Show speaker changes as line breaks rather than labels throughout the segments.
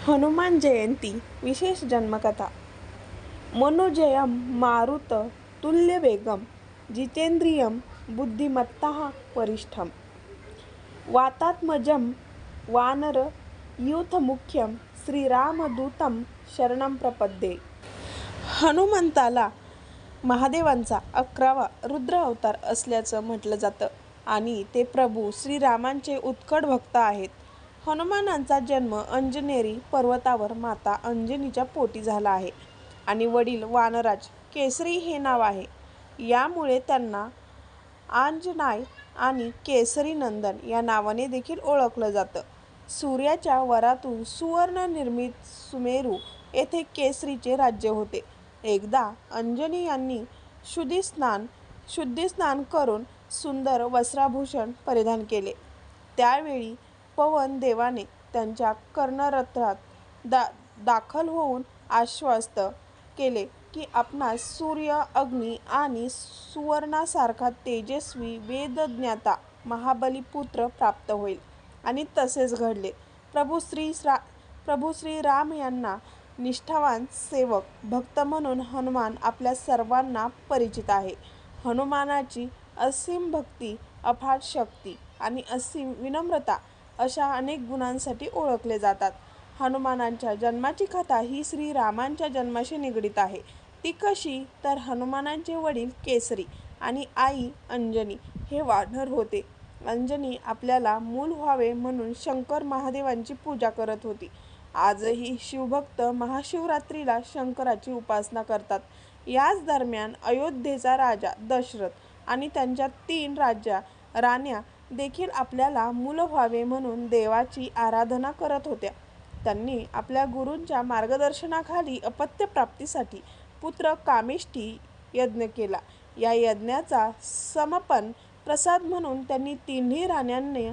हनुमान जयंती विशेष जन्मकथा. मनुजयम मारुत तुल्यवेगं जितेंद्रियम बुद्धिमत्ता परिष्ठम वातात्मजम वानर यूथमुख्यं श्रीरामदूतम शरणम प्रपद्ये. हनुमंताला महादेवांचा अकरावा रुद्र अवतार असल्याचं म्हटलं जातं आणि ते प्रभू श्रीरामांचे उत्कट भक्त आहेत. हनुमानांचा जन्म अंजनेरी पर्वतावर माता अंजनीच्या पोटी झाला आहे आणि वडील वानराज केसरी हे नाव आहे. यामुळे त्यांना आंजनाय आणि केसरी नंदन या नावाने देखील ओळखलं जातं. सूर्याच्या वरातून सुवर्ण निर्मित सुमेरू येथे केसरीचे राज्य होते. एकदा अंजनी यांनी शुद्धीस्नान शुद्धीस्नान करून सुंदर वस्त्राभूषण परिधान केले. त्यावेळी पवन देवाने त्यांच्या कर्णरथात दा दाखल होऊन आश्वस्त केले की आपणास सूर्य अग्नी आणि सुवर्णासारखा तेजस्वी वेदज्ञाता महाबलीपुत्र प्राप्त होईल. आणि तसेच घडले. प्रभू श्री श्रा प्रभू श्रीराम यांना निष्ठावान सेवक भक्त म्हणून हनुमान आपल्या सर्वांना परिचित आहे. हनुमानाची असीम भक्ती अफाट शक्ती आणि असीम विनम्रता अशा अनेक गुणांसाठी ओळखले जातात. हनुमानांच्या जन्माची कथा ही श्रीरामांच्या जन्माशी निगडीत आहे. ती कशी? तर हनुमानांचे वडील केसरी आणि आई अंजनी हे वानर होते. अंजनी आपल्याला मूल व्हावे म्हणून शंकर महादेवांची पूजा करत होती. आजही शिवभक्त महाशिवरात्रीला शंकराची उपासना करतात. याच दरम्यान अयोध्येचा राजा दशरथ आणि त्यांच्या तीन राजा राण्या देखील आपल्याला मुलं व्हावे म्हणून देवाची आराधना करत होत्या. त्यांनी आपल्या गुरूंच्या मार्गदर्शनाखाली अपत्यप्राप्तीसाठी पुत्र कामिष्ठी यज्ञ केला. या यज्ञाचा समपन प्रसाद म्हणून त्यांनी तिन्ही राण्यांना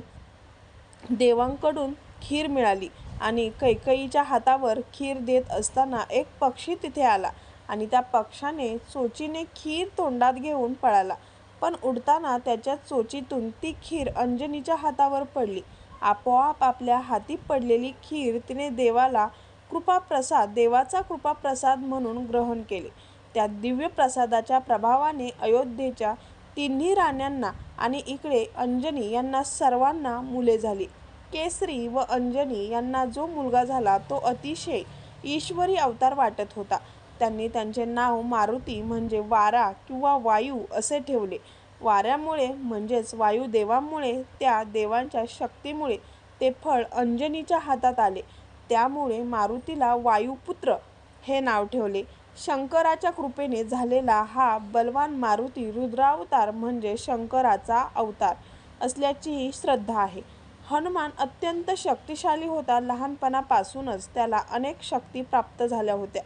देवांकडून खीर मिळाली आणि कैकईच्या हातावर खीर देत असताना एक पक्षी तिथे आला आणि त्या पक्षाने चोचीने खीर तोंडात घेऊन पळाला. पण उडताना त्याच्या चोचीतून ती खीर अंजनीच्या हातावर पडली. आपोआप आपल्या हाती पडलेली खीर तिने देवाला कृपाप्रसाद देवाचा कृपाप्रसाद म्हणून ग्रहण केले. त्या दिव्य प्रसादाच्या प्रभावाने अयोध्येच्या तिन्ही राण्यांना आणि इकडे अंजनी यांना सर्वांना मुले झाली. केसरी व अंजनी यांना जो मुलगा झाला तो अतिशय ईश्वरी अवतार वाटत होता. त्यांनी त्यांचे नाव मारुती म्हणजे वारा किंवा वायू असे ठेवले. वाऱ्यामुळे म्हणजेच वायुदेवामुळे त्या देवांच्या शक्तीमुळे ते फळ अंजनीच्या हातात आले. त्यामुळे मारुतीला वायुपुत्र हे नाव ठेवले. शंकराच्या कृपेने झालेला हा बलवान मारुती रुद्रावतार म्हणजे शंकराचा अवतार असल्याचीही श्रद्धा आहे. हनुमान अत्यंत शक्तिशाली होता. लहानपणापासूनच त्याला अनेक शक्ती प्राप्त झाल्या होत्या.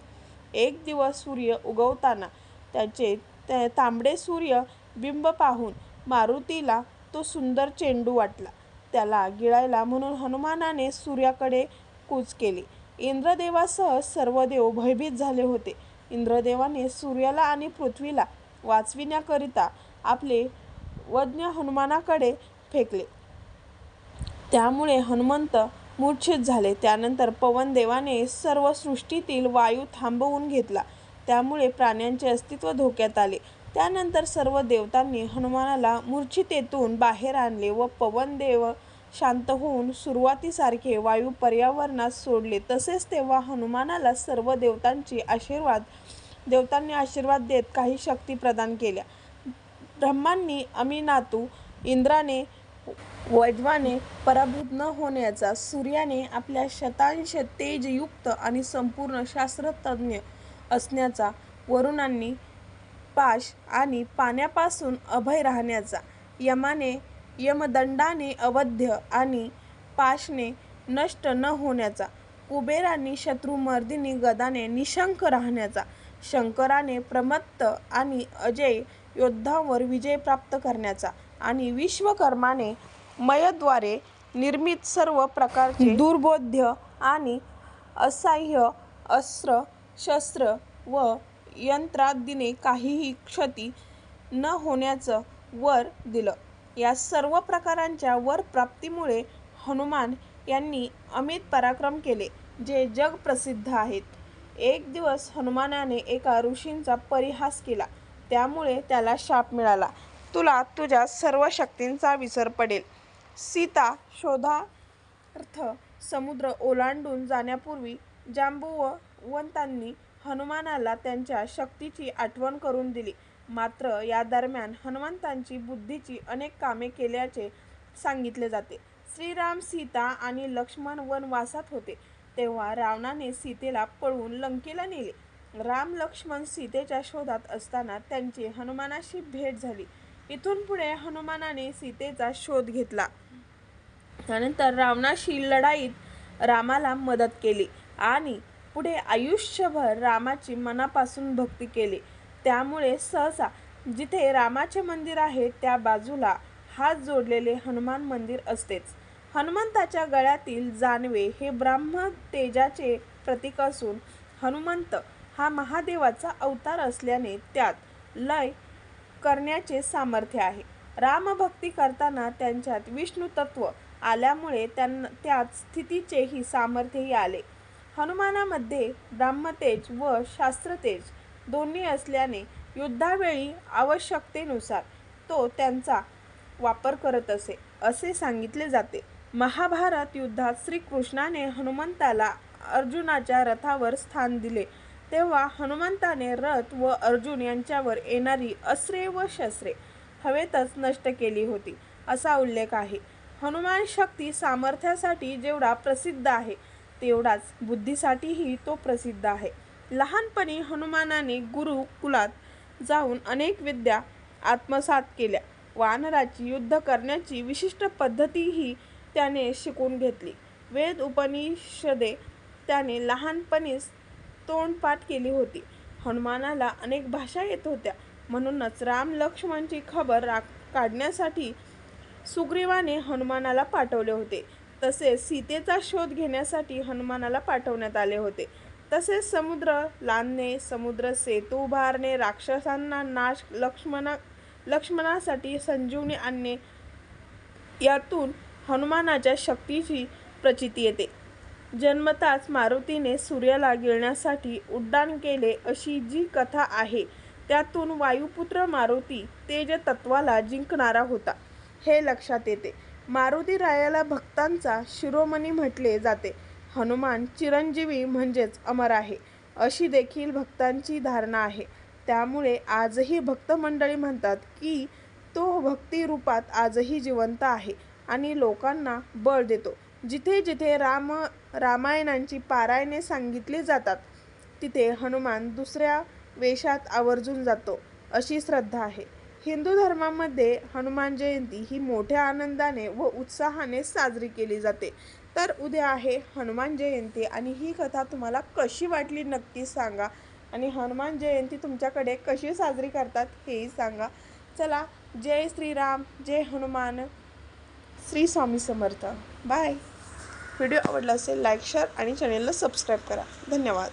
एक दिवस सूर्य उगवताना त्याचे तांबडे सूर्य बिंब पाहून मारुतीला तो सुंदर चेंडू वाटला. त्याला गिळायला म्हणून हनुमानाने सूर्याकडे कूच केली. इंद्रदेवासह सर्व देव भयभीत झाले होते. इंद्रदेवाने सूर्याला आणि पृथ्वीला वाचविण्याकरिता आपले वज्ञ हनुमानाकडे फेकले. त्यामुळे हनुमंत मूर्छित झाले. त्यानंतर पवनदेवाने सर्व सृष्टीतील वायू थांबवून घेतला. त्यामुळे प्राण्यांचे अस्तित्व धोक्यात आले. त्यानंतर सर्व देवतांनी हनुमानाला मूर्छितेतून बाहेर आणले व पवनदेव शांत होऊन सुरुवातीसारखे वायू पर्यावरणात सोडले. तसेच तेव्हा हनुमानाला सर्व देवतांची आशीर्वाद देवतांनी आशीर्वाद देत काही शक्ती प्रदान केल्या. ब्रह्मांनी अमिनातू इंद्राने वैद्वाने पराभूत न होण्याचा सूर्याने आपल्या शतांश तेजयुक्त आणि संपूर्ण शास्त्रतज्ञ असण्याचा वरुणांनी पाश आणि पाण्यापासून अभय राहण्याचा यमाने यमदंडाने अवध्य आणि पाशने नष्ट न होण्याचा कुबेरांनी शत्रुमर्दिनी गदाने निशंक राहण्याचा शंकराने प्रमत्त आणि अजय योद्धांवर विजय प्राप्त करण्याचा आणि विश्वकर्माने मयद्वारे निर्मित सर्व प्रकारचे दुर्बोध्य आणि असह्य अस्त्र शस्त्र व यंत्रादीने काहीही क्षती न होण्याचं वर दिलं. या सर्व प्रकारांच्या वर प्राप्तीमुळे हनुमान यांनी अमित पराक्रम केले जे जगप्रसिद्ध आहेत. एक दिवस हनुमानाने एका ऋषींचा परिहास केला त्यामुळे त्याला शाप मिळाला. तुला तुझ्या सर्व शक्तींचा विसर पडेल. सीता शोधार्थ समुद्र ओलांडून जाण्यापूर्वी जांबुवंतांनी हनुमानाला त्यांच्या शक्तीची आठवण करून दिली. मात्र या दरम्यान हनुमंतांची बुद्धीची अनेक कामे केल्याचे सांगितले जाते. श्रीराम सीता आणि लक्ष्मण वनवासात होते. तेव्हा रावणाने सीतेला पळवून लंकेला नेले. राम लक्ष्मण सीतेच्या शोधात असताना त्यांची हनुमानाशी भेट झाली. इथून पुढे हनुमानाने सीतेचा शोध घेतला. त्यानंतर रावणाशी लढाईत रामाला मदत केली आणि पुढे आयुष्यभर रामाची मनापासून भक्ती केली. त्यामुळे सहसा जिथे रामाचे मंदिर आहे त्या बाजूला हात जोडलेले हनुमान मंदिर असतेच. हनुमंताच्या गळ्यातील जानवे हे ब्राह्म तेजाचे प्रतीक असून हनुमंत हा महादेवाचा अवतार असल्याने त्यात लय करण्याचे सामर्थ्य आहे. रामभक्ती करताना त्यांच्यात विष्णू तत्व आल्यामुळे त्यांना त्यात स्थितीचेही सामर्थ्यही आले. हनुमानामध्ये ब्राह्मतेज व शास्त्रतेज दोन्ही असल्याने युद्धावेळी आवश्यकतेनुसार तो त्यांचा वापर करत असे असे सांगितले जाते. महाभारत युद्धात श्रीकृष्णाने हनुमंताला अर्जुनाच्या रथावर स्थान दिले. तेव्हा हनुमंताने रथ व अर्जुन यांच्यावर येणारी अस्त्रे व शस्त्रे हवेतच नष्ट केली होती असा उल्लेख आहे. हनुमान शक्ती सामर्थ्यासाठी जेवढा प्रसिद्ध आहे तेवढाच बुद्धीसाठीही तो प्रसिद्ध आहे. लहानपणी हनुमानाने गुरुकुलात जाऊन अनेक विद्या आत्मसात केल्या. वानराची युद्ध करण्याची विशिष्ट पद्धतीही त्याने शिकून घेतली. वेद उपनिषदे त्याने लहानपणीच तोंडपाठ केली होती. हनुमानाला अनेक भाषा येत होत्या. म्हणूनच राम लक्ष्मणची खबर रा काढण्यासाठी सुग्रीवाने हनुमानाला पाठवले होते. तसेच सीतेचा शोध घेण्यासाठी हनुमानाला पाठवण्यात आले होते. तसेच समुद्र लांदणे समुद्र सेतू उभारणे राक्षसांना नाश लक्ष्मणा लक्ष्मणासाठी संजीवनी आणणे यातून हनुमानाच्या शक्तीची प्रचिती येते. जन्मताच मारुतीने सूर्याला गिळण्यासाठी उड्डाण केले अशी जी कथा आहे त्यातून वायुपुत्र मारुती तेज तत्वाला जिंकणारा होता. हे लक्षात येते. मारुती रायाला भक्तांचा शिरोमणी म्हटले जाते. हनुमान चिरंजीवी म्हणजेच अमर आहे अशी देखील भक्तांची धारणा आहे. त्यामुळे आजही भक्त मंडळी म्हणतात की तो भक्ती रूपात आजही जिवंत आहे आणि लोकांना बळ देतो. जिथे जिथे राम रामायणांची पारायणे सांगितली जातात तिथे हनुमान दुसऱ्या वेशात आवर्जून जातो अशी श्रद्धा आहे. हिंदू धर्मामध्ये हनुमान जयंती ही मोठ्या आनंदाने व उत्साहाने साजरी केली जाते. तर उद्या आहे हनुमान जयंती आणि ही कथा तुम्हाला कशी वाटली नक्की सांगा. आणि हनुमान जयंती तुमच्याकडे कशी साजरी करतात हेही सांगा. चला जय श्रीराम जय हनुमान श्री स्वामी समर्थ. बाय. व्हिडिओ आवडला असेल लाईक शेअर आणि चॅनेलला सबस्क्राईब करा. धन्यवाद.